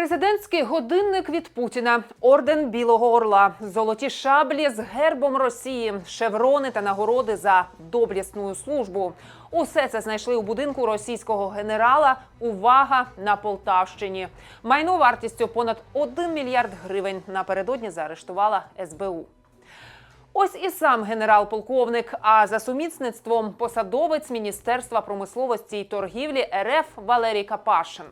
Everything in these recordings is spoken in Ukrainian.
Президентський годинник від Путіна, орден Білого Орла, золоті шаблі з гербом Росії, шеврони та нагороди за доблісну службу. Усе це знайшли у будинку російського генерала. Увага на Полтавщині. Майно вартістю понад 1 мільярд гривень напередодні заарештувала СБУ. Ось і сам генерал-полковник, а за сумісництвом посадовець Міністерства промисловості і торгівлі РФ Валерій Капашин.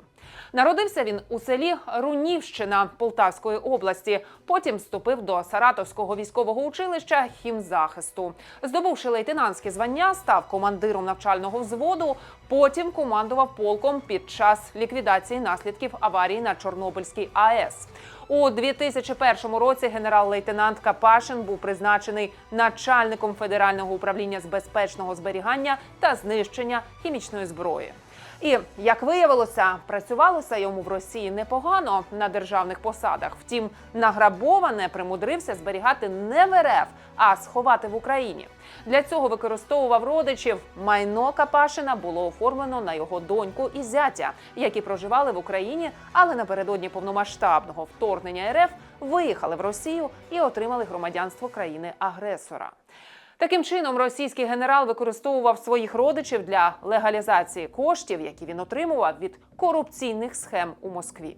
Народився він у селі Рунівщина Полтавської області. Потім вступив до Саратовського військового училища хімзахисту. Здобувши лейтенантське звання, став командиром навчального взводу. Потім командував полком під час ліквідації наслідків аварії на Чорнобильській АЕС. У 2001 році генерал-лейтенант Капашин був призначений начальником федерального управління з безпечного зберігання та знищення хімічної зброї. І як виявилося, працювалося йому в Росії непогано на державних посадах. Втім, награбоване примудрився зберігати не в РФ, а сховати в Україні. Для цього використовував родичів. Майно Капашина було оформлено на його доньку і зятя, які проживали в Україні, але напередодні повномасштабного вторгнення РФ виїхали в Росію і отримали громадянство країни-агресора. Таким чином, російський генерал використовував своїх родичів для легалізації коштів, які він отримував від корупційних схем у Москві.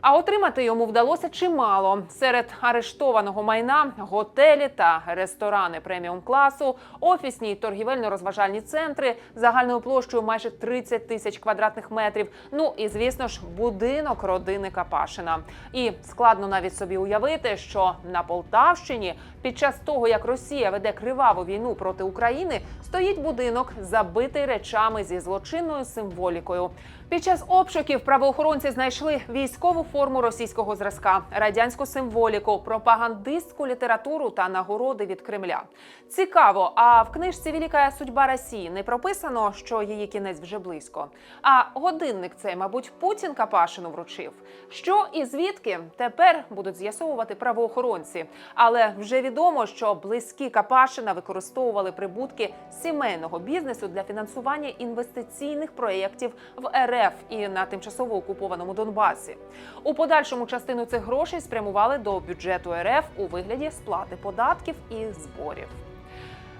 А отримати йому вдалося чимало серед арештованого майна готелі та ресторани преміум класу, офісні й торгівельно-розважальні центри загальною площею майже 30 тисяч квадратних метрів. Ну і звісно ж, будинок родини Капашина. І складно навіть собі уявити, що на Полтавщині під час того, як Росія веде криваву війну проти України, стоїть будинок, забитий речами зі злочинною символікою. Під час обшуків правоохоронці знайшли військову форму російського зразка, радянську символіку, пропагандистську літературу та нагороди від Кремля. Цікаво, а в книжці Велика судьба Росії не прописано, що її кінець вже близько. А годинник цей, мабуть, Путін Капашину вручив. Що і звідки тепер будуть з'ясовувати правоохоронці. Але вже відомо, що близькі Капашина використовували прибутки сімейного бізнесу для фінансування інвестиційних проєктів в РФ і на тимчасово окупованому Донбасі. У подальшому частину цих грошей спрямували до бюджету РФ у вигляді сплати податків і зборів.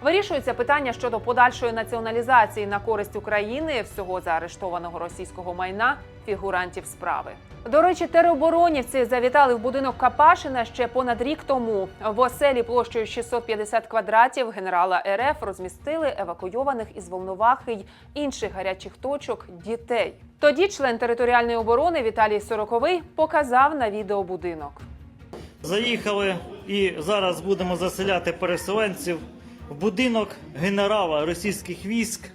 Вирішується питання щодо подальшої націоналізації на користь України всього заарештованого російського майна фігурантів справи. До речі, тероборонівці завітали в будинок Капашина ще понад рік тому. В оселі площею 650 квадратів генерала РФ розмістили евакуйованих із Волновахи й інших гарячих точок дітей. Тоді член територіальної оборони Віталій Сороковий показав на відео будинок. Заїхали і зараз будемо заселяти переселенців в будинок генерала російських військ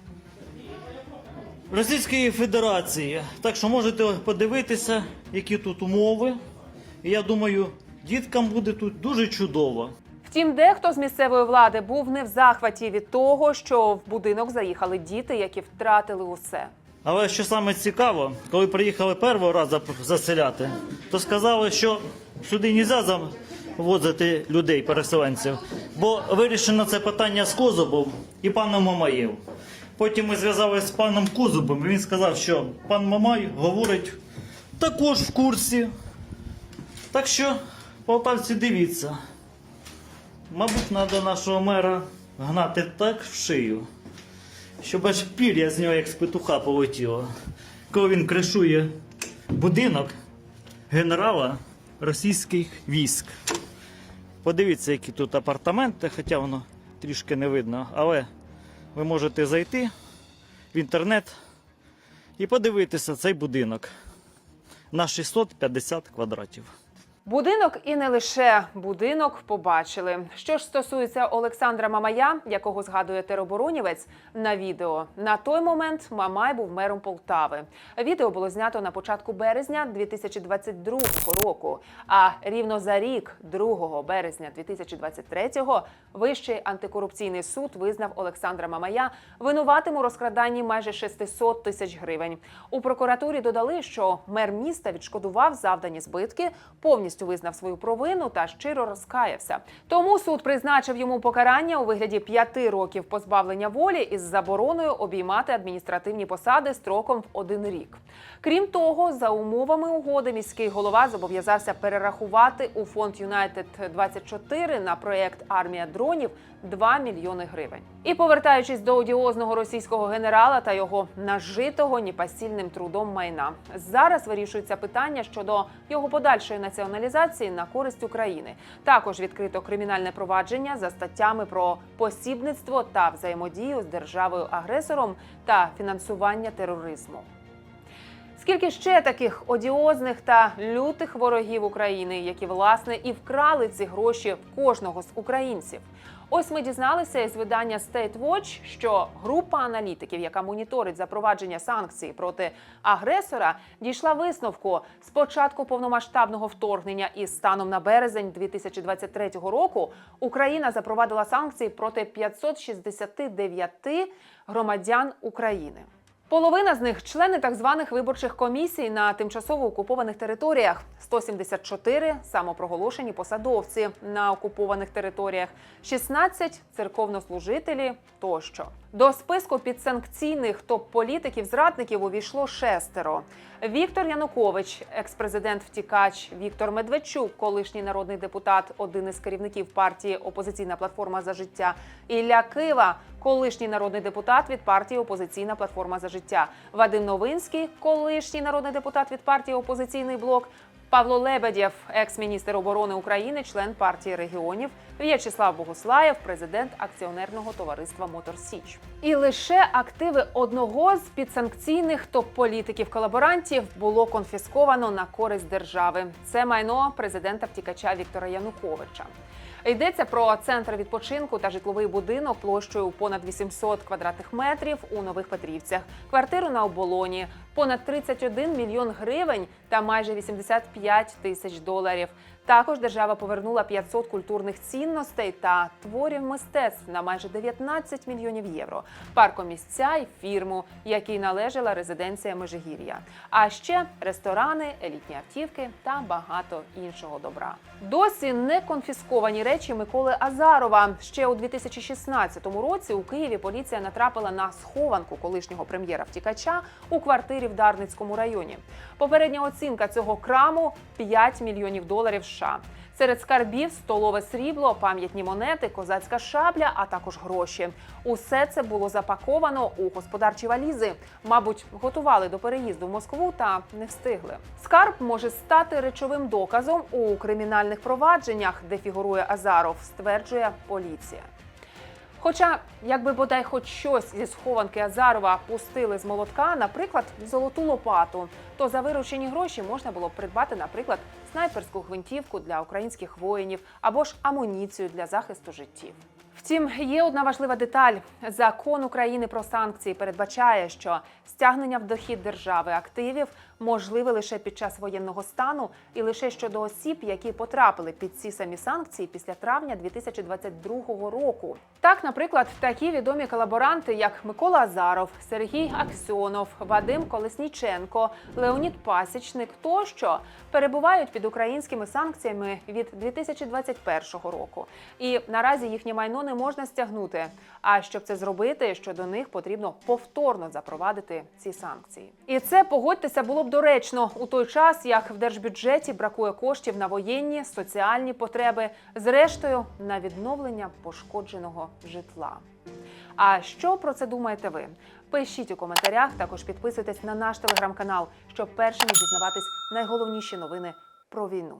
Російської Федерації. Так що можете подивитися, які тут умови. І я думаю, діткам буде тут дуже чудово. Втім, дехто з місцевої влади був не в захваті від того, що в будинок заїхали діти, які втратили усе. Але що саме цікаво, коли приїхали першого разу заселяти, то сказали, що сюди не можна завозити людей, переселенців, бо вирішено це питання з Козубом і паном Мамаєв. Потім ми зв'язалися з паном Козубом, і він сказав, що пан Мамай говорить також в курсі. Так що, полтавці, дивіться. Мабуть, треба нашого мера гнати так в шию щоб аж пір'я з нього як з петуха полетіло. Коли він кришує будинок генерала російських військ. Подивіться, які тут апартаменти, хоча воно трішки не видно, але ви можете зайти в інтернет і подивитися цей будинок на 650 квадратів. Будинок і не лише будинок побачили. Що ж стосується Олександра Мамая, якого згадує тероборонівець на відео, на той момент Мамай був мером Полтави. Відео було знято на початку березня 2022 року. А рівно за рік, 2 березня 2023-го, Вищий антикорупційний суд визнав Олександра Мамая винуватим у розкраданні майже 600 тисяч гривень. У прокуратурі додали, що мер міста відшкодував завдані збитки повністю повністю визнав свою провину та щиро розкаявся. Тому суд призначив йому покарання у вигляді п'яти років позбавлення волі із забороною обіймати адміністративні посади строком в один рік. Крім того, за умовами угоди міський голова зобов'язався перерахувати у фонд Юнайтед 24 на проєкт Армія дронів 2 мільйони гривень. І повертаючись до одіозного російського генерала та його нажитого непосильним трудом майна, зараз вирішується питання щодо його подальшої націоналізації на користь України. Також відкрито кримінальне провадження за статтями про посібництво та взаємодію з державою агресором та фінансування тероризму. Скільки ще таких одіозних та лютих ворогів України, які власне і вкрали ці гроші в кожного з українців? Ось ми дізналися із видання State Watch, що група аналітиків, яка моніторить запровадження санкцій проти агресора, дійшла висновку з початку повномасштабного вторгнення і станом на березень 2023 року Україна запровадила санкції проти 569 громадян України. Половина з них члени так званих виборчих комісій на тимчасово окупованих територіях. 174 – самопроголошені посадовці на окупованих територіях, 16 – церковнослужителі тощо. До списку підсанкційних топ-політиків зрадників увійшло шестеро: Віктор Янукович, екс-президент втікач, Віктор Медведчук, колишній народний депутат, один із керівників партії Опозиційна платформа за життя, Ілля Кива, колишній народний депутат від партії Опозиційна платформа за життя, Вадим Новинський, колишній народний депутат від партії Опозиційний блок. Павло Лебедєв, екс-міністр оборони України, член партії регіонів, В'ячеслав Богуслаєв, президент акціонерного товариства Мотор Січ. І лише активи одного з підсанкційних топ-політиків колаборантів було конфісковано на користь держави. Це майно президента втікача Віктора Януковича. Йдеться про центр відпочинку та житловий будинок площею понад 800 квадратних метрів у Нових Петрівцях, квартиру на оболоні, понад 31 мільйон гривень та майже 85 тисяч доларів. Також держава повернула 500 культурних цінностей та творів мистецтв на майже 19 мільйонів євро, паркомісця й фірму, якій належала резиденція Межигір'я. А ще ресторани, елітні автівки та багато іншого добра. Досі не конфісковані речі Миколи Азарова. Ще у 2016 році у Києві поліція натрапила на схованку колишнього прем'єра втікача у квартирі в Дарницькому районі. Попередня оцінка цього краму 5 мільйонів доларів США. Серед скарбів столове срібло, пам'ятні монети, козацька шабля, а також гроші. Усе це було запаковано у господарчі валізи. Мабуть, готували до переїзду в Москву та не встигли. Скарб може стати речовим доказом у кримінальних провадженнях, де фігурує Азаров, стверджує поліція. Хоча, якби бодай хоч щось зі схованки Азарова пустили з молотка, наприклад, золоту лопату, то за виручені гроші можна було б придбати, наприклад, снайперську гвинтівку для українських воїнів або ж амуніцію для захисту життів. Втім, є одна важлива деталь: закон України про санкції передбачає, що стягнення в дохід держави активів можливе лише під час воєнного стану і лише щодо осіб, які потрапили під ці самі санкції після травня 2022 року. Так, наприклад, такі відомі колаборанти, як Микола Азаров, Сергій Аксьонов, Вадим Колесніченко, Леонід Пасічник тощо перебувають під українськими санкціями від 2021 року. І наразі їхнє майно не можна стягнути. А щоб це зробити, щодо них потрібно повторно запровадити ці санкції. І це погодьтеся було б доречно у той час, як в держбюджеті бракує коштів на воєнні, соціальні потреби, зрештою на відновлення пошкодженого житла. А що про це думаєте ви? Пишіть у коментарях, також підписуйтесь на наш телеграм-канал, щоб першими дізнаватись найголовніші новини про війну.